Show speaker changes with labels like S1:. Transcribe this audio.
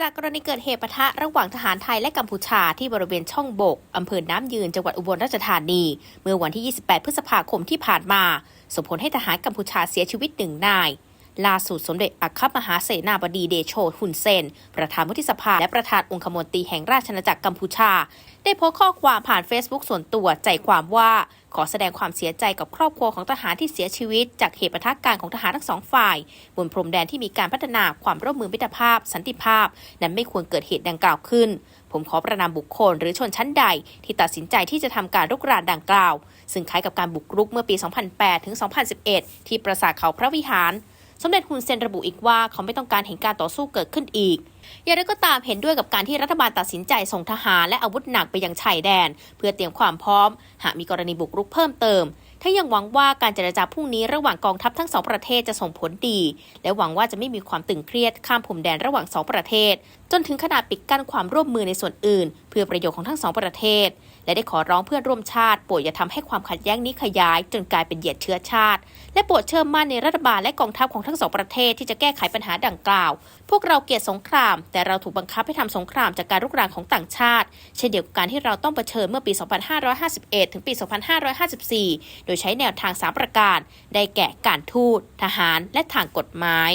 S1: จากกรณีเกิดเหตุปะทะระหว่างทหารไทยและกัมพูชาที่บริเวณช่องบก อำเภอน้ำยืน จังหวัดอุบลราชธานี เมื่อวันที่ 28 พฤษภาคมที่ผ่านมา ส่งผลให้ทหารกัมพูชาเสียชีวิตหนึ่งนาย ล่าสุดสมเด็จอัครมหาเสนาบดีเดโชฮุนเซน ประธานวุฒิสภา และประธานองคมนตรีแห่งราชอาณาจักรกัมพูชา ได้โพสต์ข้อความผ่าน Facebook ส่วนตัวใจความว่าขอแสดงความเสียใจกับครอบครัวของทหารที่เสียชีวิต จากเหตุปะทะการของทหารทั้งสองฝ่าย บนพรมแดนที่มีการพัฒนาความร่วมมือมิตรภาพ สันติภาพ นั้นไม่ควรเกิดเหตุดังกล่าวขึ้น ผมขอประนามบุคคลหรือชนชั้นใด ที่ตัดสินใจที่จะทำการรุกรานดังกล่าว ซึ่งคล้ายกับการบุกรุกเมื่อปี 2008 ถึง 2011 ที่ปราสาทเขาพระวิหาร สมเด็จฮุนเซนระบุอีกว่าเขาไม่ต้องการเห็นการต่อสู้เกิดขึ้นอีก อย่างไรก็ตามเห็นด้วยกับการที่รัฐบาลตัดสินใจส่งทหารและอาวุธหนักไปยังชายแดน เพื่อเตรียมความพร้อม หากมีกรณีบุกรุกเพิ่มเติมถ้ายังหวังว่าการเจรจาพรุ่งนี้ระหว่างกองทัพทั้งสองประเทศจะส่งผลดี และหวังว่าจะไม่มีความตึงเครียดข้ามพรมแดนระหว่างสองประเทศจนถึงขนาดปิดกั้นความร่วมมือในส่วนอื่น เพื่อประโยชน์ของทั้งสองประเทศ และได้ขอร้องเพื่อนร่วมชาติโปรดอย่าทำให้ความขัดแย้งนี้ขยาย จนกลายเป็นเหยียดเชื้อชาติ และโปรดเชื่อมั่นในรัฐบาลและกองทัพของทั้งสองประเทศที่จะแก้ไขปัญหาดังกล่าว พวกเราเกลียดสงคราม แต่เราถูกบังคับให้ทำสงครามจากการรุกรานของต่างชาติ เช่นเดียวกับการที่เราต้องเผชิญเมื่อปี 2551 ถึงปี 2554 โดยใช้แนวทาง 3 ประการ ได้แก่การทูต ทหาร และทางกฎหมาย